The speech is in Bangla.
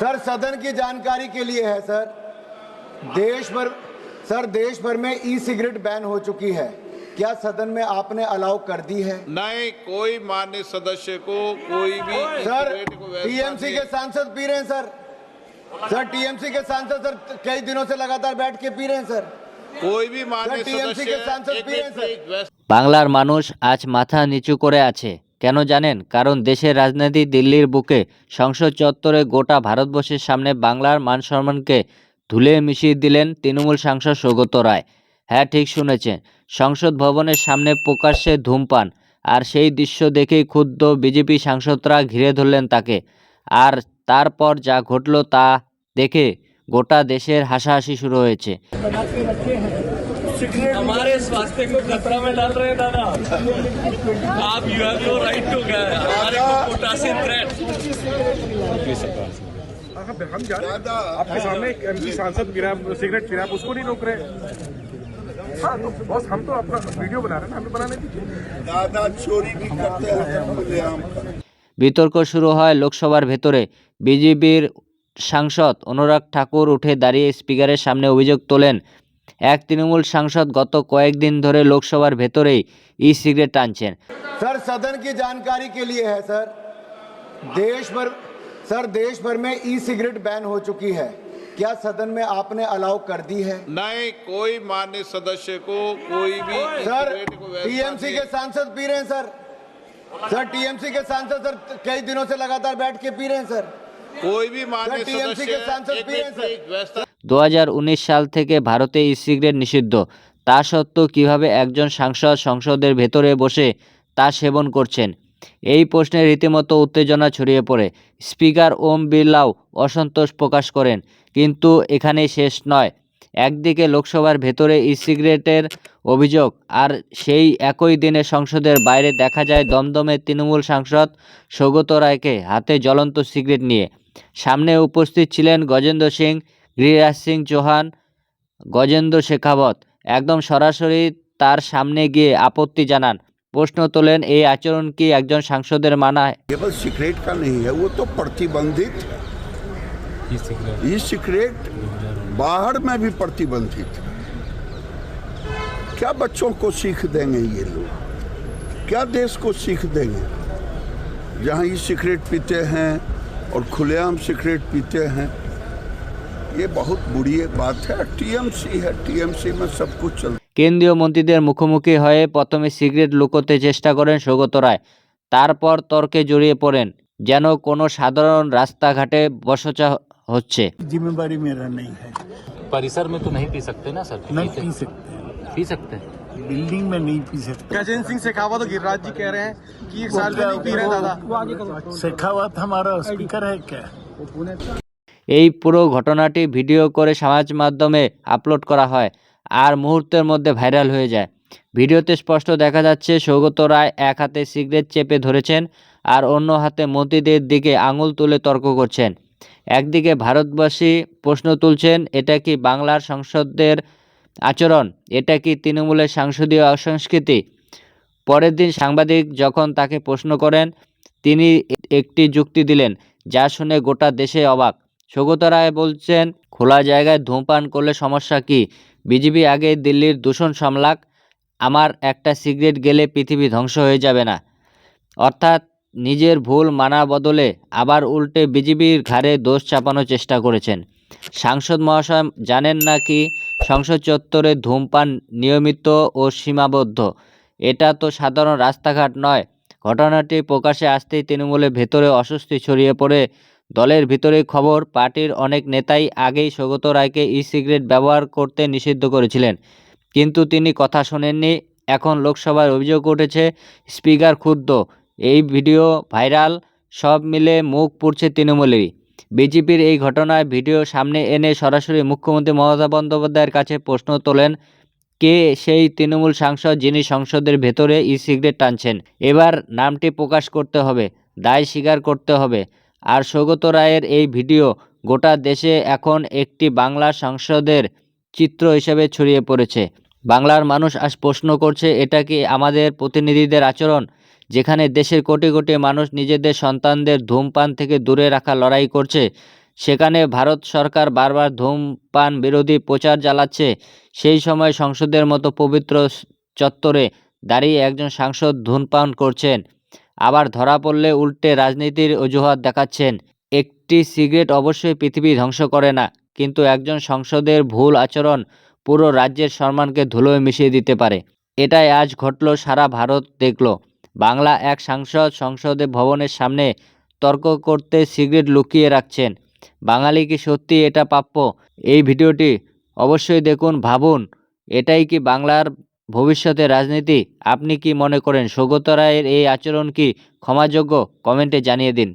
सर सदन की जानकारी के लिए है सर देश भर सर देश भर में ई सिगरेट बैन हो चुकी है क्या सदन में आपने अलाउ कर दी है नहीं कोई मान्य सदस्य को कोई भी सर सिगरेट को वैसा टीएमसी दिए- के सांसद पी रहे हैं सर सर टीएमसी के सांसद सर कई दिनों से लगातार बैठ के पी रहे हैं सर कोई भी मान्य सर, TMC सदस्य के सांसद एक भी हैं, मिनट, सर। एक वैसा বাংলার মানুষ আজ মাথা নিচু করে আছে কেন জানেন? কারণ দেশের রাজনীতি দিল্লির বুকে সংসদ চত্বরে গোটা ভারতবর্ষের সামনে বাংলার মান সম্মানকে ধুলে মিশিয়ে দিলেন তৃণমূল সাংসদ সৌগত রায়। হ্যাঁ ঠিক শুনেছেন। সংসদ ভবনের সামনে প্রকাশ্যে ধূমপান আর সেই দৃশ্য দেখেই ক্ষুব্ধ বিজেপি সাংসদরা ঘিরে ধরলেন তাকে। আর তারপর যা ঘটল তা দেখে গোটা দেশের হাসাহাসি শুরু হয়েছে। हमारे स्वास्थ्य को खतरा में डाल रहे हैं दादा आप you have no right to हमारे को पोटासियम थ्रेट हाँ, फिर हम जा रहे हैं आपके सामने एक एमपी सांसद पी रहा है सिगरेट पी रहा है आप उसको नहीं रोक रहे हाँ तो बॉस हम तो अपना वीडियो बना रहे हैं ना हमें बनाने दीजिए दादा चोरी भी करते हैं खुलेआम বিতর্ক শুরু হয় লোকসভার ভেতরে বিজেপির সাংসদ অনুরাগ ঠাকুর উঠে দাঁড়িয়ে স্পিকারের সামনে অভিযোগ তোলেন এক তৃণমূল সাংসদ গত কয়েকদিন ধরে লোকসভার ভেতরেই ই সিগারেট টানছেন सर सदन की जानकारी के लिए है सर देश भर सर देश भर में ई सिगरेट बैन हो चुकी है क्या सदन में आपने अलाउ कर दी है नहीं कोई मान्य सदस्य को कोई भी सर सिगरेट को वैसा टीएमसी दिए- के सांसद पी रहे हैं सर सर टीएमसी के सांसद सर कई दिनों से लगातार बैठ के पी रहे हैं सर कोई भी मान्य सर, TMC सदस्य के सांसद एक भी हैं, मिनट, सर। एक वैसा দু হাজার উনিশ সাল থেকে ভারতে ই সিগারেট নিষিদ্ধ। তা সত্ত্বেও কীভাবে একজন সাংসদ সংসদের ভেতরে বসে তা সেবন করছেন? এই প্রশ্নে রীতিমতো উত্তেজনা ছড়িয়ে পড়ে। স্পিকার ওম বিড়লাও অসন্তোষ প্রকাশ করেন, কিন্তু এখানে শেষ নয়। একদিকে লোকসভার ভেতরে ই সিগারেটের অভিযোগ, আর সেই একই দিনে সংসদের বাইরে দেখা যায় দমদমে তৃণমূল সাংসদ সৌগত রায়কে হাতে জ্বলন্ত সিগারেট নিয়ে। সামনে উপস্থিত ছিলেন গজেন্দ্র সিং গিরিরাজ সিং চৌহান গজেন্দ্র শেখাবত একদম সরাসরি তার সামনে গিয়ে আপত্তি জানান প্রশ্ন তোলেন এই আচরণ কি একজন সাংসদের মানায় केवल सिगरेट का नहीं है वो तो प्रतिबंधित है ये सिगरेट बाहर में भी प्रतिबंधित है क्या बच्चों को सीख देंगे ये लोग क्या देश को सीख देंगे जहाँ ये सिगरेट पीते हैं और खुलेआम सिगरेट पीते हैं ये बहुत बुरी बात है टीएमसी है टीएमसी में सब कुछ चलता কেন্দ্রীয় মন্ত্রীদের মুখোমুখি হয়ে প্রথমে সিগারেট লুকোতে চেষ্টা করেন সৌগত রায় তারপর তর্কে জড়িয়ে পড়েন যেন কোনো সাধারণ রাস্তাঘাটে বসচা হচ্ছে जिम्मेवारी मेरा नहीं है परिसर में तो नहीं पी सकते ना सर नहीं पीते- पी सकते पी सकते हैं बिल्डिंग में नहीं पी सकते गजेंद्र सिंह शेखावत और गिरिराज जी कह रहे हैं कि एक साल से नहीं पी रहे हैं दादा शेखावत हमारा स्पीकर है क्या এই পুরো ঘটনাটি ভিডিও করে সমাজ মাধ্যমে আপলোড করা হয় আর মুহূর্তের মধ্যে ভাইরাল হয়ে যায়। ভিডিওতে স্পষ্ট দেখা যাচ্ছে সৌগত রায় এক হাতে সিগারেট চেপে ধরেছেন আর অন্য হাতে মন্ত্রীদের দিকে আঙুল তুলে তর্ক করছেন। একদিকে ভারতবাসী প্রশ্ন তুলছেন, এটা কি বাংলার সংসদদের আচরণ? এটা কি তৃণমূলের সাংসদীয় সংস্কৃতি পরের দিন সাংবাদিক যখন তাকে প্রশ্ন করেন, তিনি একটি যুক্তি দিলেন, যা শুনে গোটা দেশে অবাক। সৌগত রায় বলছেন, খোলা জায়গায় ধূমপান করলে সমস্যা কি? বিজেপি আগে দিল্লির দূষণ সামলাক, আমার একটা সিগারেট গেলে পৃথিবী ধ্বংস হয়ে যাবে না। অর্থাৎ নিজের ভুল মানা বদলে আবার উল্টে বিজেপির ঘাড়ে দোষ চাপানোর চেষ্টা করেছেন। সাংসদ মহাশয় জানেন না কি, সংসদ চত্বরে ধূমপান নিয়মিত ও সীমাবদ্ধ। এটা তো সাধারণ রাস্তাঘাট নয়। ঘটনাটি প্রকাশে আসতেই তৃণমূলের ভেতরে অস্বস্তি ছড়িয়ে পড়ে দলের ভিতরে খবর, পার্টির অনেক নেতাই আগেই সৌগত রায়কে ই সিগারেট ব্যবহার করতে নিষিদ্ধ করেছিলেন। কিন্তু তিনি কথা শোনেননি। এখন লোকসভায় অভিযোগ উঠেছে, স্পিকার ক্ষুব্ধ। এই ভিডিও ভাইরাল, সব মিলে মুখ পুড়ছে তৃণমূলেরই। বিজেপির এই ঘটনায় ভিডিও সামনে এনে সরাসরি মুখ্যমন্ত্রী মমতা বন্দ্যোপাধ্যায়ের কাছে প্রশ্ন তোলেন, কে সেই তৃণমূল সাংসদ যিনি সংসদের ভেতরে ই সিগারেট টানছেন? এবার নামটি প্রকাশ করতে হবে, দায় স্বীকার করতে হবে। আর সৌগত রায়ের এই ভিডিও গোটা দেশে এখন একটি বাংলা সংসদের চিত্র হিসেবে ছড়িয়ে পড়েছে। বাংলার মানুষ আজ প্রশ্ন করছে, এটা কি আমাদের প্রতিনিধিদের আচরণ? যেখানে দেশের কোটি কোটি মানুষ নিজেদের সন্তানদের ধূমপান থেকে দূরে রাখা লড়াই করছে, সেখানে ভারত সরকার বারবার ধূমপান বিরোধী প্রচার চালাচ্ছে, সেই সময় সংসদের মতো পবিত্র চত্বরে দাঁড়িয়ে একজন সাংসদ ধূমপান করছেন। আবার ধরা পড়লে উল্টে রাজনীতির অজুহাত দেখাচ্ছেন। একটি সিগারেট অবশ্যই পৃথিবী ধ্বংস করে না, কিন্তু একজন সংসদের ভুল আচরণ পুরো রাজ্যের সম্মানকে ধুলোয় মিশিয়ে দিতে পারে। এটাই আজ ঘটল, সারা ভারত দেখল। বাংলা এক সাংসদ সংসদে ভবনের সামনে তর্ক করতে সিগারেট লুকিয়ে রাখছেন। বাঙালি কি সত্যি এটা প্রাপ্য? এই ভিডিওটি অবশ্যই দেখুন, ভাবুন। এটাই কি বাংলার ভবিষ্যতের রাজনীতি, আপনি কি মনে করেন সৌগত রায়ের এই আচরণ কি ক্ষমাযোগ্য? কমেন্টে জানিয়ে দিন।